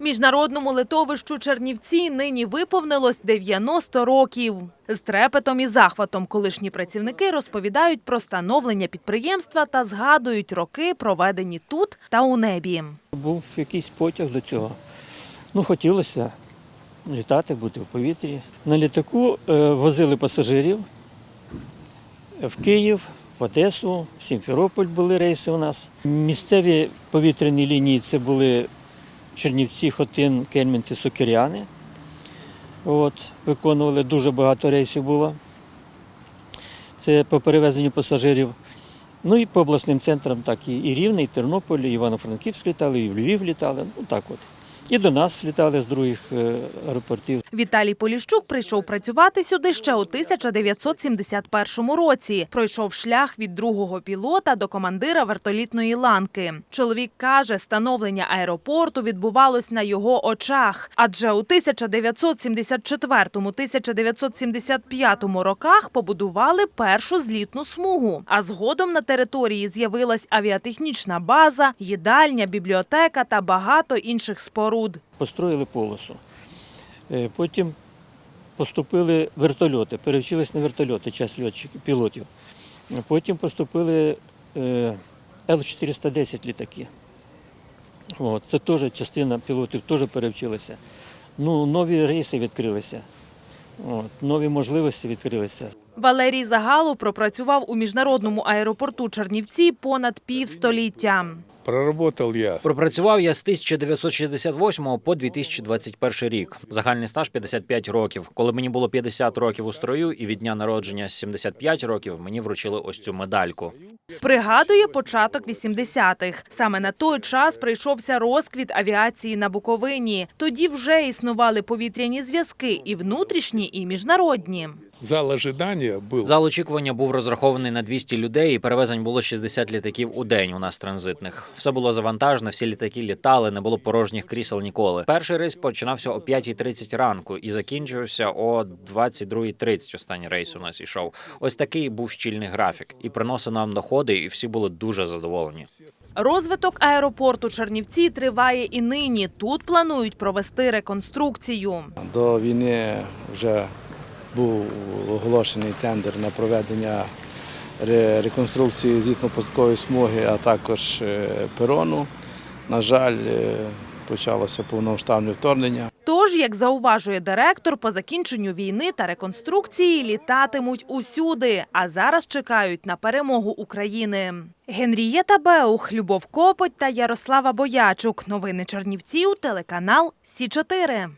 Міжнародному литовищу Чернівці нині виповнилось 90 років. З трепетом і захватом колишні працівники розповідають про становлення підприємства та згадують роки, проведені тут та у небі. Був якийсь потяг до цього. Ну, хотілося літати, бути в повітрі. На літаку е, возили пасажирів в Київ, в Одесу, в Сімферополь були рейси у нас. Місцеві повітряні лінії це були Чернівці, Хотин, Кельмінці, Сокиряни. От, виконували дуже багато рейсів було. Це по перевезенню пасажирів. Ну і по обласним центрам, так і, і Рівне, і Тернополь, і Івано-Франківськ літали, і в Львів літали. Ну так от. І до нас літали з других е, аеропортів. Віталій Поліщук прийшов працювати сюди ще у 1971 році. Пройшов шлях від другого пілота до командира вертолітної ланки. Чоловік каже, становлення аеропорту відбувалось на його очах, адже у 1974-1975 роках побудували першу злітну смугу. А згодом на території з'явилась авіатехнічна база, їдальня, бібліотека та багато інших споруд. Построїли полосу. Е, Потім поступили вертольоти, перевчились на вертольоти, час льотчиків, пілотів. Потім поступили е, Л-410 літаки. От, це теж частина пілотів теж перевчилася. Ну, нові рейси відкрилися. От, нові можливості відкрилися. Валерій Загалу пропрацював у міжнародному аеропорту Чернівці понад півстоліття. Проработал я Пропрацював я з 1968 по 2021 рік. Загальний стаж 55 років. Коли мені було 50 років у строю, і від дня народження 75 років мені вручили ось цю медальку. Пригадує початок 80-х. Саме на той час прийшовся розквіт авіації на Буковині. Тоді вже існували повітряні зв'язки і внутрішні, і міжнародні. Зал ожидания был. Зал очікування був розрахований на 200 людей, і перевезень було 60 літаків у день. У нас транзитних. Все було завантажено, всі літаки літали, не було порожніх крісел ніколи. Перший рейс починався о 5.30 ранку і закінчився о 22.30. Останній рейс у нас ішов. Ось такий був щільний графік, і приносив нам доходи, і всі були дуже задоволені. Розвиток аеропорту Чернівці триває і нині. Тут планують провести реконструкцію. До війни вже був оголошений тендер на проведення реконструкції злітно-пускової смуги, а також е, перону. На жаль, е, почалося повномасштабне вторгнення. Тож, як зауважує директор, по закінченню війни та реконструкції літатимуть усюди, а зараз чекають на перемогу України. Генрієта Беух, Любов Копоть та Ярослава Боячук. Новини Чернівців, телеканал Сі 4